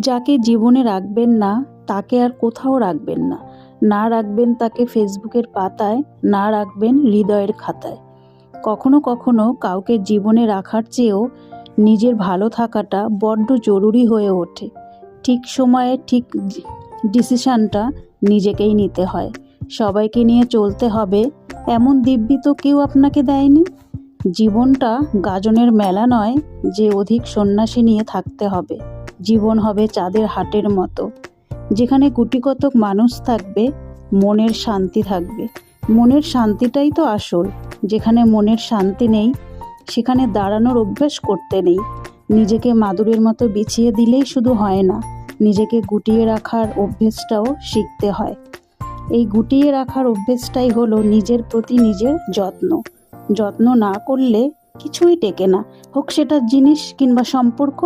যাকে জীবনে রাখবেন না, তাকে আর কোথাও রাখবেন না। না রাখবেন তাকে ফেসবুকের পাতায়, না রাখবেন হৃদয়ের খাতায়। কখনো কখনো কাউকে জীবনে রাখার চেয়েও নিজের ভালো থাকাটা বড্ড জরুরি হয়ে ওঠে। ঠিক সময়ে ঠিক ডিসিশানটা নিজেকেই নিতে হয়। সবাইকে নিয়ে চলতে হবে, এমন দিব্যি তো কেউ আপনাকে দেয়নি? জীবনটা গাজনের মেলা নয় যে অধিক সন্ন্যাসী নিয়ে থাকতে হবে। জীবন হবে চাঁদের হাটের মতো। যেখানে গুটিকতক মানুষ থাকবে, মনের শান্তি থাকবে। মনের শান্তিটাই তো আসল। যেখানে মনের শান্তি নেই, সেখানে দাঁড়ানোর অভ্যাস করতে নেই। নিজেকে মাদুরের মতো বিছিয়ে দিলেই শুধু হয় না, নিজেকে গুটিয়ে রাখার অভ্যেসটাও শিখতে হয়। এই গুটিয়ে রাখার অভ্যেসটাই হলো নিজের প্রতি নিজের যত্ন। যত্ন না করলে কিছুই টেকে না। হোক সেটা জিনিস কিংবা সম্পর্ক